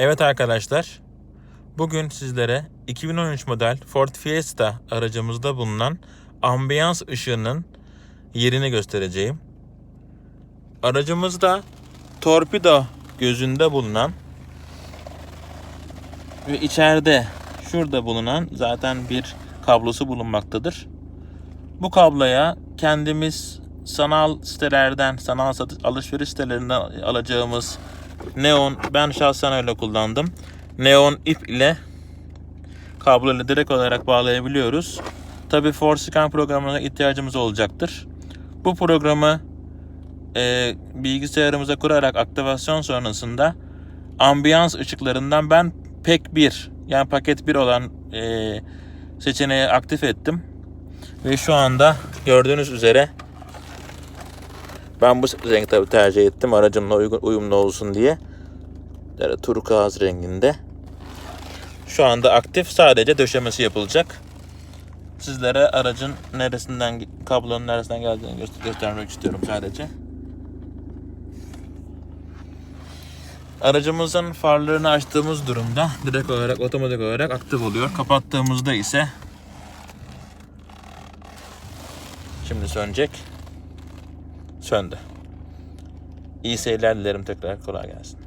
Evet arkadaşlar, bugün sizlere 2013 model Ford Fiesta aracımızda bulunan ambiyans ışığının yerini göstereceğim. Aracımızda torpido gözünde bulunan ve içeride şurada bulunan zaten bir kablosu bulunmaktadır. Bu kabloya kendimiz sanal sitelerden, sanal satış alışveriş sitelerinden alacağımız neon ben şahsen öyle kullandım. Neon ip ile kablo ile direkt olarak bağlayabiliyoruz. Tabi ForScan programına ihtiyacımız olacaktır. Bu programı e, bilgisayarımıza kurarak aktivasyon sonrasında ambiyans ışıklarından ben pek bir yani paket 1 olan e, seçeneği aktif ettim. Ve şu anda gördüğünüz üzere ben bu rengi tabi tercih ettim aracımla uygun, uyumlu olsun diye. Yani turkuaz renginde. Şu anda aktif sadece döşemesi yapılacak. Sizlere aracın neresinden kablonun neresinden geldiğini göster- göstermek istiyorum sadece. Aracımızın farlarını açtığımız durumda direkt olarak otomatik olarak aktif oluyor. Kapattığımızda ise şimdi sönecek. Söndü. İyi seyirler dilerim tekrar kolay gelsin.